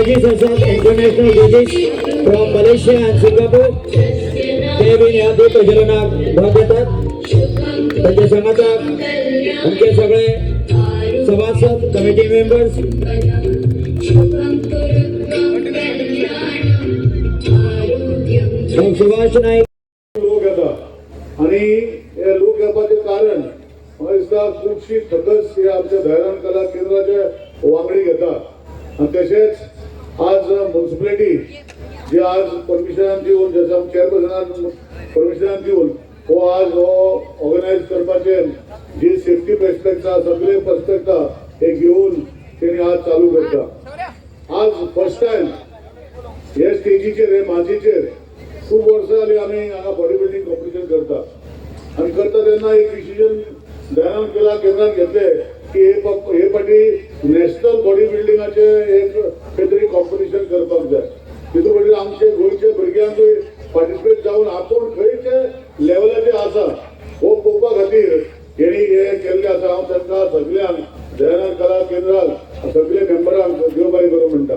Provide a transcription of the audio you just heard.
judges असतात international जजेस from Malaysia and Singapore ते बी या दूध प्रज्वलनाक भाग घेतात त्यांच्या संघाचा आमचे सगळे सभासद कमिटी मेंबर्स सुभाष नाईक लोक येतात आणि हे लोक येवपाचे कारण म्हाका दिसता खुबशी खतच हे आमच्या धैर्यान कला केंद्राचे वांगडी घेतात. आणि तशेंच आज म्युन्सिपॅलिटी जे आज परमिशनान दिवन जसं चेअरपर्सनान परमिशनान दिवन हो आज हो ऑर्गनायज करपाचे जे सेफ्टी प्रेस्पेक्ट आहा सगळे पेस्पेक्ट हे घेऊन तेणी आज चालू करता. आज फर्स्ट टाइम हे स्टेजीचेर हे माचयेचेर खूप वर्सां जाली आमी हांगा बॉडी बिल्डिंग कॉम्पिटिशन करता. आनी करता तेन्ना एक डिसिजन ध्यानात केला केंद्रात घेतले की हे बॉडी बिल्डिंगाचे एक खंय तरी कॉम्पिटिशन करपाक जाय तितू म्हणजे आमचे गोंयचे भुरग्यांकूय पार्टिसिपेट जावन आपूण खंयचे लेवलाचे आसा हो पळोवपा खातीर. हेणी हे केल्ले आसा हांव तांकां सगळ्यांक दयानंद कला केंद्राक सगळे मेंबरांक देव बरें करूं म्हणटा